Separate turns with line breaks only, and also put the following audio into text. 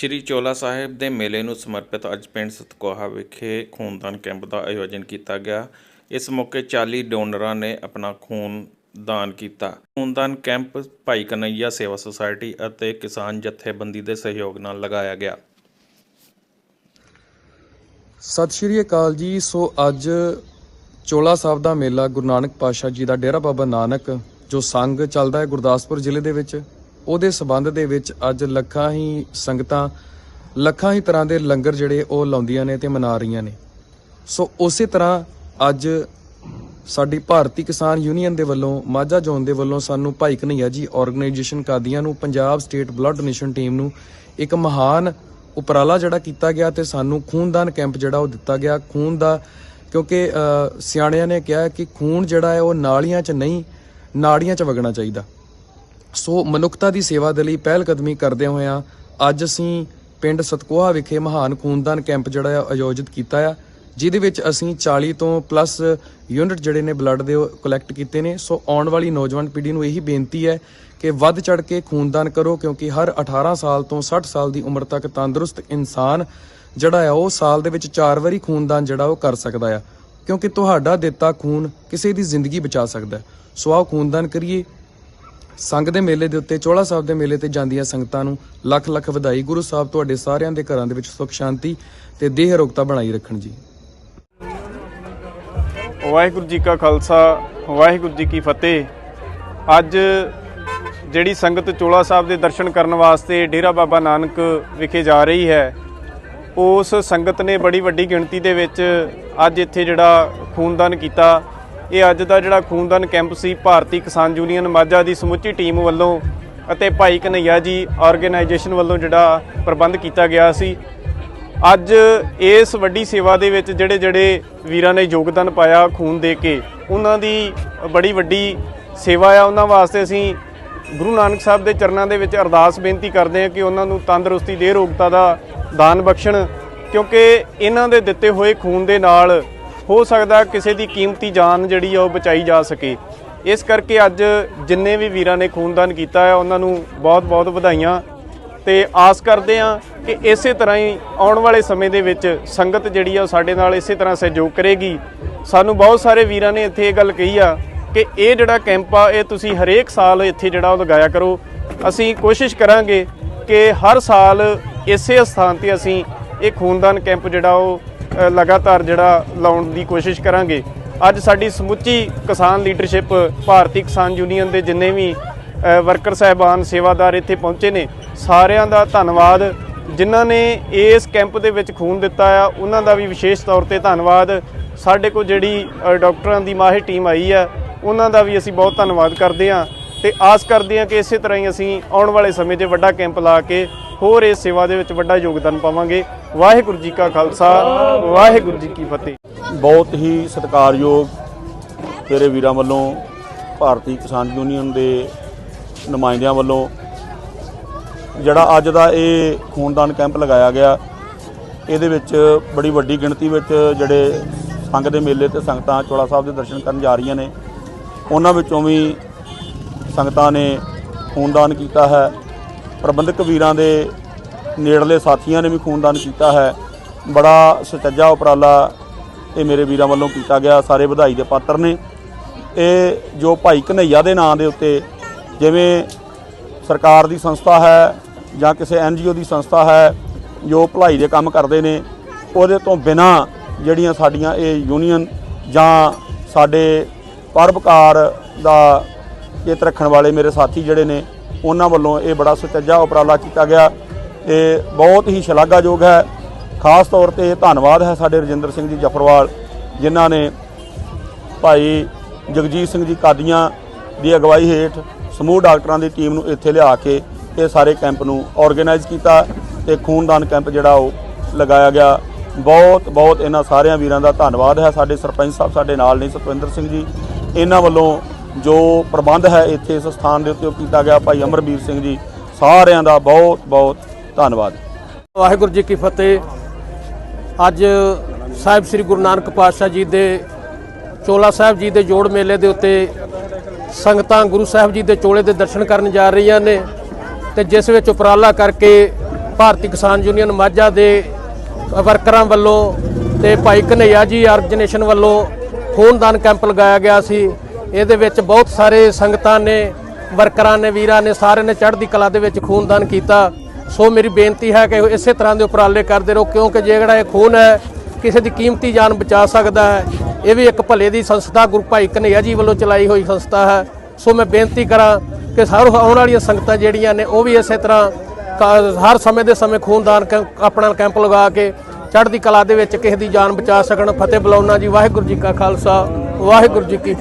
ਸ਼੍ਰੀ ਚੋਲਾ ਸਾਹਿਬ ਦੇ ਮੇਲੇ ਨੂੰ ਸਮਰਪਿਤ ਅੱਜ ਪਿੰਡ ਸਤਕੋਹਾ ਵਿਖੇ ਖੂਨਦਾਨ ਕੈਂਪ ਦਾ ਆਯੋਜਨ ਕੀਤਾ ਗਿਆ। ਇਸ ਮੌਕੇ 40 ਡੋਨਰਾਂ ਨੇ ਆਪਣਾ ਖੂਨ ਦਾਨ ਕੀਤਾ। ਖੂਨਦਾਨ ਕੈਂਪ ਭਾਈ ਕਨਈਆ ਸੇਵਾ ਸੁਸਾਇਟੀ ਅਤੇ ਕਿਸਾਨ ਜਥੇਬੰਦੀ ਦੇ ਸਹਿਯੋਗ ਨਾਲ ਲਗਾਇਆ ਗਿਆ।
ਸਤਿ ਸ਼੍ਰੀ ਅਕਾਲ ਜੀ। ਸੋ ਅੱਜ ਚੋਲਾ ਸਾਹਿਬ ਦਾ ਮੇਲਾ ਗੁਰੂ ਨਾਨਕ ਪਾਤਸ਼ਾਹ ਜੀ ਦਾ ਡੇਰਾ ਬਾਬਾ ਨਾਨਕ, ਜੋ ਸੰਘ ਚੱਲਦਾ ਹੈ ਗੁਰਦਾਸਪੁਰ ਜ਼ਿਲ੍ਹੇ ਦੇ ਵਿੱਚ। ਉਹਦੇ ਸਬੰਧ ਦੇ ਵਿੱਚ ਅੱਜ ਲੱਖਾਂ ਹੀ ਸੰਗਤਾਂ, ਲੱਖਾਂ ਹੀ ਤਰ੍ਹਾਂ ਦੇ ਲੰਗਰ ਜਿਹੜੇ ਉਹ ਲਾਉਂਦੀਆਂ ਨੇ ਤੇ ਮਨਾ ਰਹੀਆਂ ਨੇ। ਸੋ ਉਸੇ ਤਰ੍ਹਾਂ ਅੱਜ ਸਾਡੀ ਭਾਰਤੀ ਕਿਸਾਨ ਯੂਨੀਅਨ ਦੇ ਵੱਲੋਂ, ਮਾਝਾ ਜ਼ੋਨ ਦੇ ਵੱਲੋਂ ਸਾਨੂੰ ਭਾਈ ਕਨਈਆ ਜੀ ਆਰਗੇਨਾਈਜੇਸ਼ਨ ਕਾਦੀਆਂ ਨੂੰ, Punjab state blood donation team ਨੂੰ ਇੱਕ ਮਹਾਨ ਉਪਰਾਲਾ ਜਿਹੜਾ ਕੀਤਾ ਗਿਆ ਤੇ ਸਾਨੂੰ ਖੂਨਦਾਨ ਕੈਂਪ ਜਿਹੜਾ ਉਹ ਦਿੱਤਾ ਗਿਆ। ਖੂਨ ਦਾ ਕਿਉਂਕਿ ਸਿਆਣਿਆਂ ਨੇ ਕਿਹਾ ਕਿ ਖੂਨ ਜਿਹੜਾ ਹੈ ਉਹ ਨਾਲੀਆਂ 'ਚ ਨਹੀਂ, ਨਾੜੀਆਂ 'ਚ ਵਗਣਾ ਚਾਹੀਦਾ। ਸੋ ਮਨੁੱਖਤਾ ਦੀ ਸੇਵਾ ਦੇ ਲਈ ਪਹਿਲ ਕਦਮੀ ਕਰਦੇ ਹੋਇਆਂ ਅੱਜ ਅਸੀਂ ਪਿੰਡ ਸਤਕੋਹਾ ਵਿਖੇ ਮਹਾਨ ਖੂਨਦਾਨ ਕੈਂਪ ਜਿਹੜਾ ਆ, ਆਯੋਜਿਤ ਕੀਤਾ ਆ, ਜਿਹਦੇ ਵਿੱਚ ਅਸੀਂ 40 ਤੋਂ ਪਲੱਸ ਯੂਨਿਟ ਜਿਹੜੇ ਨੇ ਬਲੱਡ ਦੇ ਕਲੈਕਟ ਕੀਤੇ ਨੇ। ਸੋ ਆਉਣ ਵਾਲੀ ਨੌਜਵਾਨ ਪੀੜ੍ਹੀ ਨੂੰ ਇਹੀ ਬੇਨਤੀ ਹੈ ਕਿ ਵੱਧ ਚੜ ਕੇ ਖੂਨਦਾਨ ਕਰੋ, ਕਿਉਂਕਿ ਹਰ 18 ਸਾਲ ਤੋਂ 60 ਸਾਲ ਦੀ ਉਮਰ ਤੱਕ ਤੰਦਰੁਸਤ ਇਨਸਾਨ ਜਿਹੜਾ ਆ, ਉਹ ਸਾਲ ਦੇ ਵਿੱਚ 4 ਵਾਰੀ ਖੂਨਦਾਨ ਜਿਹੜਾ ਉਹ ਕਰ ਸਕਦਾ ਆ। ਕਿਉਂਕਿ ਤੁਹਾਡਾ ਦਿੱਤਾ ਖੂਨ ਕਿਸੇ ਦੀ ਜ਼ਿੰਦਗੀ ਬਚਾ ਸਕਦਾ। ਸੋ ਆਓ ਖੂਨਦਾਨ ਕਰੀਏ। ਸੰਗ ਦੇ ਮੇਲੇ ਦੇ ਉੱਤੇ ਚੋਲਾ ਸਾਹਿਬ ਦੇ ਮੇਲੇ ਤੇ ਜਾਂਦੀਆਂ ਸੰਗਤਾਂ ਨੂੰ ਲੱਖ ਲੱਖ ਵਧਾਈ। ਗੁਰੂ ਸਾਹਿਬ ਤੁਹਾਡੇ ਸਾਰਿਆਂ ਦੇ ਘਰਾਂ ਦੇ ਵਿੱਚ ਸੁਖ, ਸ਼ਾਂਤੀ ਤੇ ਦੇਹ ਰੋਗਤਾ ਬਣਾਈ ਰੱਖਣ ਜੀ।
ਵਾਹਿਗੁਰੂ ਜੀ ਕਾ ਖਾਲਸਾ, ਵਾਹਿਗੁਰੂ ਜੀ ਕੀ ਫਤਿਹ। ਅੱਜ ਜਿਹੜੀ ਸੰਗਤ ਚੋਲਾ ਸਾਹਿਬ ਦੇ ਦਰਸ਼ਨ ਕਰਨ ਵਾਸਤੇ ਡੇਰਾ ਬਾਬਾ ਨਾਨਕ ਵਿਖੇ ਜਾ ਰਹੀ ਹੈ, ਉਸ ਸੰਗਤ ਨੇ ਬੜੀ ਵੱਡੀ ਗਿਣਤੀ ਦੇ ਵਿੱਚ ਅੱਜ ਇੱਥੇ ਜਿਹੜਾ ਖੂਨਦਾਨ ਕੀਤਾ। ਇਹ ਅੱਜ ਦਾ ਜਿਹੜਾ ਖੂਨਦਾਨ ਕੈਂਪ ਸੀ, ਭਾਰਤੀ ਕਿਸਾਨ ਯੂਨੀਅਨ ਮਾਝਾ ਦੀ ਸਮੁੱਚੀ ਟੀਮ ਵੱਲੋਂ ਅਤੇ ਭਾਈ ਕਨਈਆ ਜੀ ਆਰਗੇਨਾਈਜੇਸ਼ਨ ਵੱਲੋਂ ਜਿਹੜਾ ਪ੍ਰਬੰਧ ਕੀਤਾ ਗਿਆ ਸੀ। ਅੱਜ ਇਸ ਵੱਡੀ ਸੇਵਾ ਦੇ ਵਿੱਚ ਜਿਹੜੇ ਜਿਹੜੇ ਵੀਰਾਂ ਨੇ ਯੋਗਦਾਨ ਪਾਇਆ ਖੂਨ ਦੇ ਕੇ, ਉਹਨਾਂ ਦੀ ਬੜੀ ਵੱਡੀ ਸੇਵਾ ਆ। ਉਹਨਾਂ ਵਾਸਤੇ ਅਸੀਂ ਗੁਰੂ ਨਾਨਕ ਸਾਹਿਬ ਦੇ ਚਰਨਾਂ ਦੇ ਵਿੱਚ ਅਰਦਾਸ ਬੇਨਤੀ ਕਰਦੇ ਹਾਂ ਕਿ ਉਹਨਾਂ ਨੂੰ ਤੰਦਰੁਸਤੀ ਦੇ ਰੋਗਤਾ ਦਾ ਦਾਨ ਬਖਸ਼ਣ, ਕਿਉਂਕਿ ਇਹਨਾਂ ਦੇ ਦਿੱਤੇ ਹੋਏ ਖੂਨ ਦੇ ਨਾਲ ਹੋ ਸਕਦਾ ਕਿਸੇ ਦੀ ਕੀਮਤੀ ਜਾਨ ਜਿਹੜੀ ਆ ਉਹ ਬਚਾਈ ਜਾ ਸਕੇ। ਇਸ ਕਰਕੇ ਅੱਜ ਜਿੰਨੇ ਵੀ ਵੀਰਾਂ ਨੇ ਖੂਨਦਾਨ ਕੀਤਾ ਹੈ, ਉਹਨਾਂ ਨੂੰ ਬਹੁਤ-ਬਹੁਤ ਵਧਾਈਆਂ। ਤੇ ਆਸ ਕਰਦੇ ਹਾਂ ਕਿ ਇਸੇ ਤਰ੍ਹਾਂ ਹੀ ਆਉਣ ਵਾਲੇ ਸਮੇਂ ਦੇ ਵਿੱਚ ਸੰਗਤ ਜਿਹੜੀ ਆ ਉਹ ਸਾਡੇ ਨਾਲ ਇਸੇ ਤਰ੍ਹਾਂ ਸਹਿਯੋਗ ਕਰੇਗੀ। ਸਾਨੂੰ ਬਹੁਤ ਸਾਰੇ ਵੀਰਾਂ ਨੇ ਇੱਥੇ ਇਹ ਗੱਲ ਕਹੀ ਆ ਕਿ ਇਹ ਜਿਹੜਾ ਕੈਂਪ ਆ, ਇਹ ਤੁਸੀਂ ਹਰੇਕ ਸਾਲ ਇੱਥੇ ਜਿਹੜਾ ਉਹ ਲਗਾਇਆ ਕਰੋ। ਅਸੀਂ ਕੋਸ਼ਿਸ਼ ਕਰਾਂਗੇ ਕਿ ਹਰ ਸਾਲ ਇਸੇ ਸਥਾਨ ਤੇ ਅਸੀਂ ਇਹ ਖੂਨਦਾਨ ਕੈਂਪ ਜਿਹੜਾ ਉਹ ਲਗਾਤਾਰ ਜਿਹੜਾ ਲਾਉਣ ਦੀ ਕੋਸ਼ਿਸ਼ ਕਰਾਂਗੇ। ਅੱਜ ਸਾਡੀ ਸਮੁੱਚੀ ਕਿਸਾਨ ਲੀਡਰਸ਼ਿਪ ਭਾਰਤੀ ਕਿਸਾਨ ਯੂਨੀਅਨ ਦੇ ਜਿੰਨੇ ਵੀ ਵਰਕਰ ਸਹਿਬਾਨ ਸੇਵਾਦਾਰ ਇੱਥੇ ਪਹੁੰਚੇ ਨੇ ਸਾਰਿਆਂ ਦਾ ਧੰਨਵਾਦ। ਜਿਨ੍ਹਾਂ ਨੇ ਇਸ ਕੈਂਪ ਦੇ ਵਿੱਚ ਖੂਨ ਦਿੱਤਾ ਆ ਉਹਨਾਂ ਦਾ ਵੀ ਵਿਸ਼ੇਸ਼ ਤੌਰ ਤੇ ਧੰਨਵਾਦ। ਸਾਡੇ ਕੋਲ ਜਿਹੜੀ ਅ, ਡਾਕਟਰਾਂ ਦੀ ਮਾਹਿਰ ਟੀਮ ਆਈ ਆ ਉਹਨਾਂ ਦਾ ਵੀ ਅਸੀਂ ਬਹੁਤ ਧੰਨਵਾਦ ਕਰਦੇ ਹਾਂ ਤੇ ਆਸ ਕਰਦੇ ਹਾਂ ਕਿ ਇਸੇ ਤਰ੍ਹਾਂ ਹੀ ਅਸੀਂ ਆਉਣ ਵਾਲੇ ਸਮੇਂ 'ਤੇ ਵੱਡਾ ਕੈਂਪ ਲਾ ਕੇ ਹੋਰ ਇਸ ਸੇਵਾ ਦੇ ਵਿੱਚ ਵੱਡਾ ਯੋਗਦਾਨ ਪਾਵਾਂਗੇ। ਵਾਹਿਗੁਰੂ ਜੀ ਕਾ ਖਾਲਸਾ, ਵਾਹਿਗੁਰੂ ਜੀ ਕੀ ਫਤਿਹ।
ਬਹੁਤ ਹੀ ਸਤਿਕਾਰਯੋਗ ਤੇਰੇ ਵੀਰਾਂ ਵੱਲੋਂ ਭਾਰਤੀ ਕਿਸਾਨ ਯੂਨੀਅਨ ਦੇ ਨੁਮਾਇੰਦਿਆਂ ਵੱਲੋਂ, ਜਿਹੜਾ ਅੱਜ ਦਾ ਇਹ ਖੂਨਦਾਨ ਕੈਂਪ ਲਗਾਇਆ ਗਿਆ, ਇਹਦੇ ਵਿੱਚ ਬੜੀ ਵੱਡੀ ਗਿਣਤੀ ਵਿੱਚ ਜਿਹੜੇ ਸੰਗ ਦੇ ਮੇਲੇ ਤੇ ਸੰਗਤਾਂ ਚੋਲਾ ਸਾਹਿਬ ਦੇ ਦਰਸ਼ਨ ਕਰਨ ਜਾ ਰਹੀਆਂ ਨੇ, ਉਹਨਾਂ ਵਿੱਚੋਂ ਵੀ ਸੰਗਤਾਂ ਨੇ ਖੂਨਦਾਨ ਕੀਤਾ ਹੈ। ਪ੍ਰਬੰਧਕ ਵੀਰਾਂ ਦੇ ਨੇੜਲੇ ਸਾਥੀਆਂ ਨੇ ਵੀ ਖੂਨਦਾਨ ਕੀਤਾ ਹੈ। ਬੜਾ ਸੁਚੱਜਾ ਉਪਰਾਲਾ ਇਹ ਮੇਰੇ ਵੀਰਾਂ ਵੱਲੋਂ ਕੀਤਾ ਗਿਆ। ਸਾਰੇ ਵਧਾਈ ਦੇ ਪਾਤਰ ਨੇ। ਇਹ ਜੋ ਭਾਈ ਕਨਈਆ ਦੇ ਨਾਂ ਦੇ ਉੱਤੇ ਜਿਵੇਂ ਸਰਕਾਰ ਦੀ ਸੰਸਥਾ ਹੈ ਜਾਂ ਕਿਸੇ ਐਨਜੀਓ ਦੀ ਸੰਸਥਾ ਹੈ, ਜੋ ਭਲਾਈ ਦੇ ਕੰਮ ਕਰਦੇ ਨੇ, ਉਹਦੇ ਤੋਂ ਬਿਨਾ ਜਿਹੜੀਆਂ ਸਾਡੀਆਂ ਇਹ ਯੂਨੀਅਨ ਜਾਂ ਸਾਡੇ ਪਰਪਕਾਰ ਦਾ ਚਿੱਤ ਰੱਖਣ ਵਾਲੇ ਮੇਰੇ ਸਾਥੀ ਜਿਹੜੇ ਨੇ, ਉਹਨਾਂ ਵੱਲੋਂ ਇਹ ਬੜਾ ਸੁਚੱਜਾ ਉਪਰਾਲਾ ਕੀਤਾ ਗਿਆ। ਤੇ ਬਹੁਤ ਹੀ ਸ਼ਲਾਘਾਯੋਗ ਹੈ। ਖਾਸ ਤੌਰ ਤੇ ਧੰਨਵਾਦ ਹੈ ਸਾਡੇ ਰਜਿੰਦਰ ਸਿੰਘ ਜੀ ਜਫਰਵਾਲ, ਜਿਨ੍ਹਾਂ ਨੇ ਭਾਈ ਜਗਜੀਤ ਸਿੰਘ ਜੀ ਕਾਦੀਆਂ ਦੀ ਅਗਵਾਈ ਹੇਠ ਸਮੂਹ ਡਾਕਟਰਾਂ ਦੀ ਟੀਮ ਨੂੰ ਇੱਥੇ ਲਿਆ ਕੇ ਇਹ ਸਾਰੇ ਕੈਂਪ ਨੂੰ ਆਰਗੇਨਾਈਜ਼ ਕੀਤਾ ਤੇ ਖੂਨਦਾਨ ਕੈਂਪ ਜਿਹੜਾ ਉਹ ਲਗਾਇਆ ਗਿਆ। ਬਹੁਤ ਬਹੁਤ ਇਹਨਾਂ ਸਾਰਿਆਂ ਵੀਰਾਂ ਦਾ ਧੰਨਵਾਦ ਹੈ। ਸਾਡੇ ਸਰਪੰਚ ਸਾਹਿਬ ਸਾਡੇ ਨਾਲ ਨੇ ਸਤਵਿੰਦਰ ਸਿੰਘ ਜੀ। ਇਹਨਾਂ ਵੱਲੋਂ ਜੋ ਪ੍ਰਬੰਧ ਹੈ ਇੱਥੇ ਇਸ ਸਥਾਨ ਦੇ ਉੱਤੇ ਉਹ ਕੀਤਾ ਗਿਆ। ਭਾਈ ਅਮਰਵੀਰ ਸਿੰਘ ਜੀ ਸਾਰਿਆਂ ਦਾ ਬਹੁਤ ਬਹੁਤ ਧੰਨਵਾਦ।
ਵਾਹਿਗੁਰੂ ਜੀ ਕੀ ਫਤਿਹ। ਅੱਜ ਸਾਹਿਬ ਸ੍ਰੀ ਗੁਰੂ ਨਾਨਕ ਪਾਤਸ਼ਾਹ ਜੀ ਦੇ ਚੋਲਾ ਸਾਹਿਬ ਜੀ ਦੇ ਜੋੜ ਮੇਲੇ ਦੇ ਉੱਤੇ ਸੰਗਤਾਂ ਗੁਰੂ ਸਾਹਿਬ ਜੀ ਦੇ ਚੋਲੇ ਦੇ ਦਰਸ਼ਨ ਕਰਨ ਜਾ ਰਹੀਆਂ ਨੇ ਤੇ ਜਿਸ ਵਿੱਚ ਉਪਰਾਲਾ ਕਰਕੇ ਭਾਰਤੀ ਕਿਸਾਨ ਯੂਨੀਅਨ ਮਾਝਾ ਦੇ ਵਰਕਰਾਂ ਵੱਲੋਂ ਤੇ ਭਾਈ ਕਨਈਆ ਜੀ ਆਰਗੇਨਾਈਜੇਸ਼ਨ ਵੱਲੋਂ ਖੂਨਦਾਨ ਕੈਂਪ ਲਗਾਇਆ ਗਿਆ ਸੀ। ਇਹਦੇ ਵਿੱਚ ਬਹੁਤ ਸਾਰੇ ਸੰਗਤਾਂ ਨੇ, ਵਰਕਰਾਂ ਨੇ, ਵੀਰਾਂ ਨੇ, ਸਾਰਿਆਂ ਨੇ ਚੜ੍ਹਦੀ ਕਲਾ ਦੇ ਵਿੱਚ ਖੂਨਦਾਨ ਕੀਤਾ। ਸੋ ਮੇਰੀ ਬੇਨਤੀ ਹੈ ਕਿ ਇਸੇ ਤਰ੍ਹਾਂ ਦੇ ਉਪਰਾਲੇ ਕਰਦੇ ਰਹੋ, ਕਿਉਂਕਿ ਜਿਹੜਾ ਇਹ ਖੂਨ ਹੈ, ਕਿਸੇ ਦੀ ਕੀਮਤੀ ਜਾਨ ਬਚਾ ਸਕਦਾ ਹੈ। ਇਹ ਵੀ ਇੱਕ ਭਲੇ ਦੀ ਸੰਸਥਾ, ਗੁਰੂ ਭਾਈ ਕਨਈਆ ਜੀ ਵੱਲੋਂ ਚਲਾਈ ਹੋਈ ਸੰਸਥਾ ਹੈ। ਸੋ ਮੈਂ ਬੇਨਤੀ ਕਰਾਂ ਕਿ ਸਾਰ ਆਉਣ ਵਾਲੀਆਂ ਸੰਗਤਾਂ ਜਿਹੜੀਆਂ ਨੇ, ਉਹ ਵੀ ਇਸੇ ਤਰ੍ਹਾਂ ਕ- ਹਰ ਸਮੇਂ ਦੇ ਸਮੇਂ ਖੂਨਦਾਨ ਕੈਂਪ- ਆਪਣਾ ਕੈਂਪ ਲਗਾ ਕੇ ਚੜ੍ਹਦੀ ਕਲਾ ਦੇ ਵਿੱਚ ਕਿਸੇ ਦੀ ਜਾਨ ਬਚਾ ਸਕਣ। ਫਤਿਹ ਬੁਲਾਉਣਾ ਜੀ, ਵਾਹਿਗੁਰੂ ਜੀ ਕਾ ਖਾਲਸਾ, ਵਾਹਿਗੁਰੂ ਜੀ ਕੀ ਫਤਿਹ।